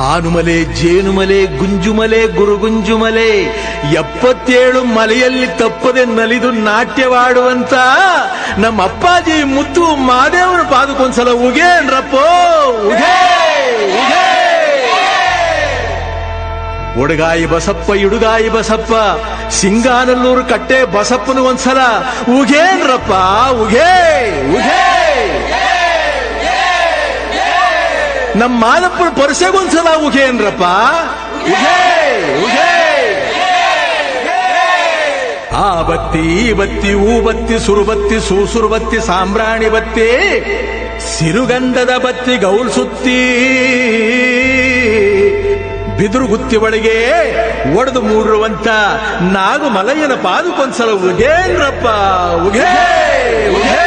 ಆನುಮಲೆ ಜೇನುಮಲೆ, ಗುಂಜುಮಲೆ, ಗುರುಗುಂಜುಮಲೆ. ಎಪ್ಪತ್ತೇಳು ಮಲೆಯಲ್ಲಿ ತಪ್ಪದೆ ನಲಿದು ನಾಟ್ಯವಾಡುವಂತ ನಮ್ಮ ಅಪ್ಪಾಜಿ ಮುತ್ತು ಮಾದೇವನ ಉಗೇ ಉಗೆ ಒಡಗಾಯಿ ಬಸಪ್ಪ, ಇಡುಗಾಯಿ ಬಸಪ್ಪ, ಸಿಂಗಾನಲ್ಲೂರು ಕಟ್ಟೆ ಬಸಪ್ಪನು ಒಂದ್ಸಲ ಉಗೇನ್ರಪ್ಪ ಉಗೇ ಉಗೇ. ನಮ್ಮ ಮಾದಪ್ಪನ ಪರಸೆಗೊಂದ್ಸಲ ಉಗೇನ್ರಪ್ಪ ಉಗೇ ಉಗೇ ಆ ಬತ್ತಿ, ಈ ಬತ್ತಿ ಹೂ ಬತ್ತಿ ಸುರುಬತ್ತಿ ಸೂಸುರು ಬತ್ತಿ, ಸಾಂಬ್ರಾಣಿ ಬತ್ತಿ, ಸಿರುಗಂಧದ ಬತ್ತಿ, ಗೌಲ್ ಸುತ್ತಿ. ಬಿದುರು ಗುತ್ತಿ ಒಳಗೆ ಒಡೆದು ಮೂಡಿರುವಂತ ನಾಗು ಮಲಯ್ಯನ ಪಾದುಕೊಂದ್ಸಲ ಉಗೇನ್ರಪ್ಪ ಉಗೇ ಉಗೇ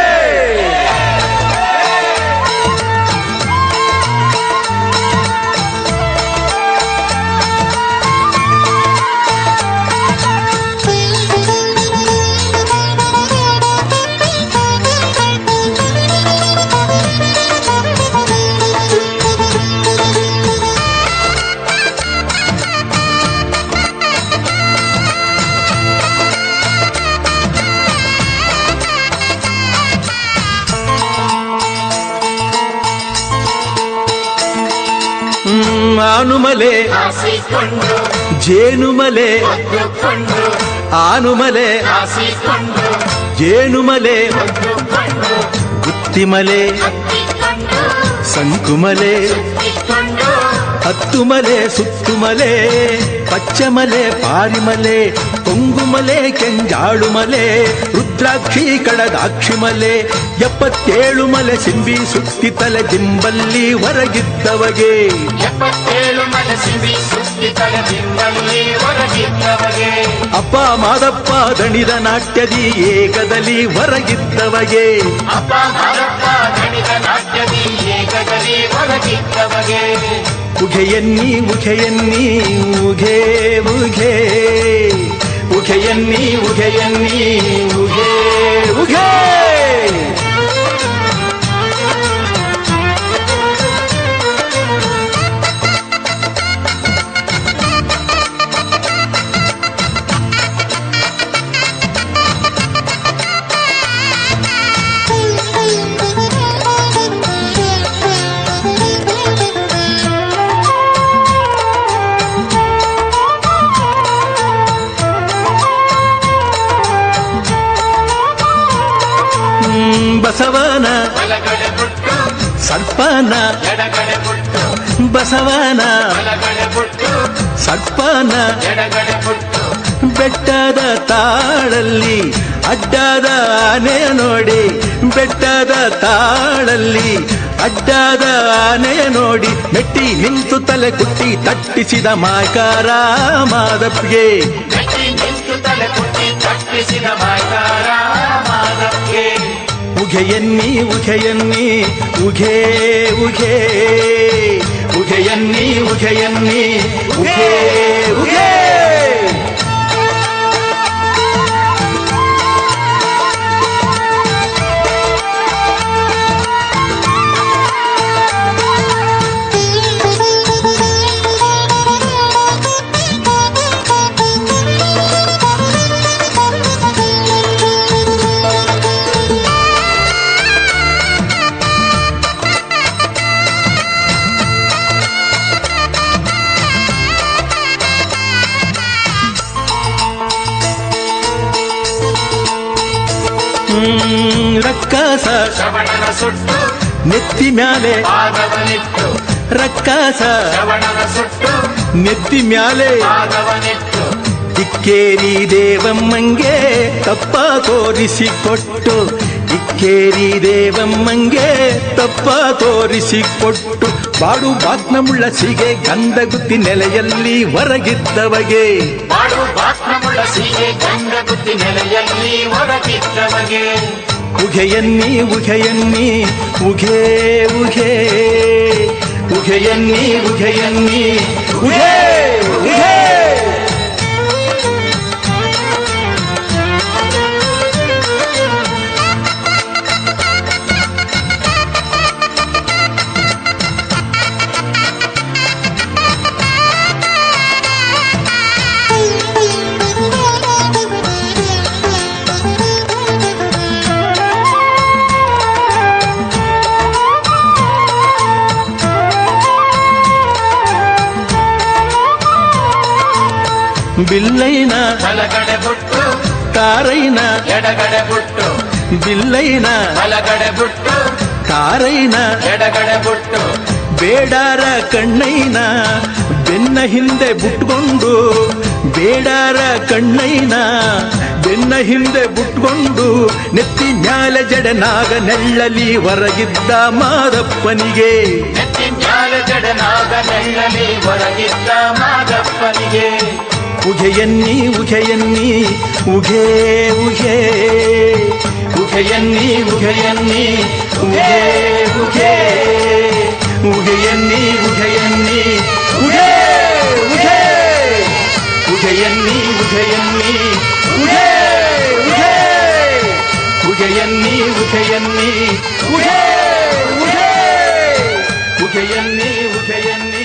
ಆನುಮಲೆ ಜೇನುಮಲೆ ಆನುಮಲೆ ಜೇನುಮಲೆ ಗುತ್ತಿಮಲೆ ಸಂಕುಮಲೆ ಹತ್ತುಮಲೆ ಸುತ್ತುಮಲೆ ಪಚ್ಚಮಲೆ ಪಾರಿಮಲೆ ಪೊಂಗುಮಲೆ ಕೆಂಜಾಳುಮಲೆ ರುದ್ರಾಕ್ಷಿ ಕಳದಾಕ್ಷಿಮಲೆ ಎಪ್ಪತ್ತೇಳು ಮಲೆ ಸಿಂಬಿ ಸುತ್ತಿ ತಲೆ ಜಿಂಬಲ್ಲಿ ಹೊರಗಿದ್ದವಗೆ. ಎಪ್ಪತ್ತೇಳು ಮನಸ್ಸಿಂಬಿ ಸುತ್ತಿ ತಲೆ ಜಿಂಬಲ್ಲಿ ಹೊರಗಿದ್ದವಗೆ. ಅಪ್ಪ ಮಾದಪ್ಪ ದಣಿದ ನಾಟ್ಯದಿ ಏಕದಲ್ಲಿ ಹೊರಗಿದ್ದವಗೆ. ಅಪ್ಪ ಮಾದಪ್ಪ ದಣಿದ ನಾಟ್ಯದಿ ಏಕದಲ್ಲಿ ಹೊರಗಿದ್ದವಗೆ. ಉಘೆಯನ್ನಿ ಉಘೆಯನ್ನಿ ಉಘೆ ಉಘೆ ಉಘೆಯನ್ನಿ ಉಘೆಯನ್ನಿ ಬಸವನ, ಸರ್ಪನ ಬಸವನ, ಸರ್ಪನ, ಬೆಟ್ಟದ ತಾಳಲ್ಲಿ, ಅಡ್ಡದ ಆನೆ ನೋಡಿ, ಬೆಟ್ಟದ ತಾಳಲ್ಲಿ, ಅಡ್ಡದ ಆನೆ ನೋಡಿ, ಮೆಟ್ಟಿ ನಿಂತು ತಲೆ ಕುಟ್ಟಿ ತಟ್ಟಿಸಿದ ಮಾಕಾರ ಮಾದಪ್ಗೆ ಉಘೆಯನ್ನಿ ಉಘೆಯನ್ನಿ ಉಘೇ ಉಘೇ ಉಘೆಯನ್ನಿ ಉಘೆಯನ್ನಿ ಉಘೇ ಉಘೇ ರಕ್ಕಸ. ಸುಟ್ಟು. ನೆತ್ತಿ ಮ್ಯಾಲೆ. ರಕ್ಕಸ. ಸುಟ್ಟು. ನೆತ್ತಿ ಮ್ಯಾಲೆ. ಇಕ್ಕೇರಿ ದೇವಮ್ಮಂಗೆ ತಪ್ಪ ತೋರಿಸಿಕೊಟ್ಟು. ಇಕ್ಕೇರಿ ದೇವಮ್ಮಂಗೆ ತಪ್ಪ ತೋರಿಸಿಕೊಟ್ಟು. ಬಾಡು ಬಾತ್ನಮುಳ್ಳ ಸಿಗೆ ಗಂಧಗುತ್ತಿ ನೆಲೆಯಲ್ಲಿ ಹೊರಗಿದ್ದವಗೆ. ಮಾಡು ಬಾಷ್ಪಮುಳ್ಳ ಗಂಗ ಬುದ್ಧಿ ನೆಲೆಯಲ್ಲಿ ಹೊರಗಿದ್ದವಗೆ ಉಘೆಯನ್ನಿ ಉಘೆಯನ್ನಿ ಉಘೇ ಉಘೇ ಉಘೆಯನ್ನಿ ಉಘೆಯನ್ನಿ ಉಘೇ ಬಿಲ್ಲೈನ ಬಲಗಡೆ ಬುಟ್ಟು. ತಾರೈನ ಎಡಗಡೆ ಬುಟ್ಟು. ಬಿಲ್ಲೈನ ಬಲಗಡೆ ಬುಟ್ಟು. ತಾರೈನ ಎಡಗಡೆ ಬುಟ್ಟು. ಬೇಡಾರ ಕಣ್ಣೈನ ಬೆನ್ನ ಹಿಂದೆ ಬುಟ್ಕೊಂಡು. ಬೇಡಾರ ಕಣ್ಣೈನ ಬೆನ್ನ ಹಿಂದೆ ಬುಟ್ಕೊಂಡು. ನೆತ್ತಿ ಮ್ಯಾಲ ಜಡನಾಗ ನೆಳ್ಳಲಿ ಹೊರಗಿದ್ದ ಮಾದಪ್ಪನಿಗೆ. ನೆತ್ತಿ ಮ್ಯಾಲ ಜಡನಾಗ ನೆಳ್ಳಲಿ ಹೊರಗಿದ್ದ ಮಾದಪ್ಪನಿಗೆ. ಉಘೆಯನ್ನಿ ಉಘೆಯನ್ನಿ ಉಘೇ ಉಘೇ ಉಘೆಯನ್ನಿ ಉಘೆಯನ್ನಿ ಉಘೇ ಉಘೇ ಉಘೆಯನ್ನಿ ಉಘೆಯನ್ನಿ ಉಘೇ ಉಘೇ ಉಘೆಯನ್ನಿ ಉಘೆಯನ್ನಿ ಉಘೇ ಉಘೇ ಉಘೆಯನ್ನಿ ಉಘೆಯನ್ನಿ ಉಘೇ ಉಘೇ ಉಘೆಯನ್ನಿ ಉಘೆಯನ್ನಿ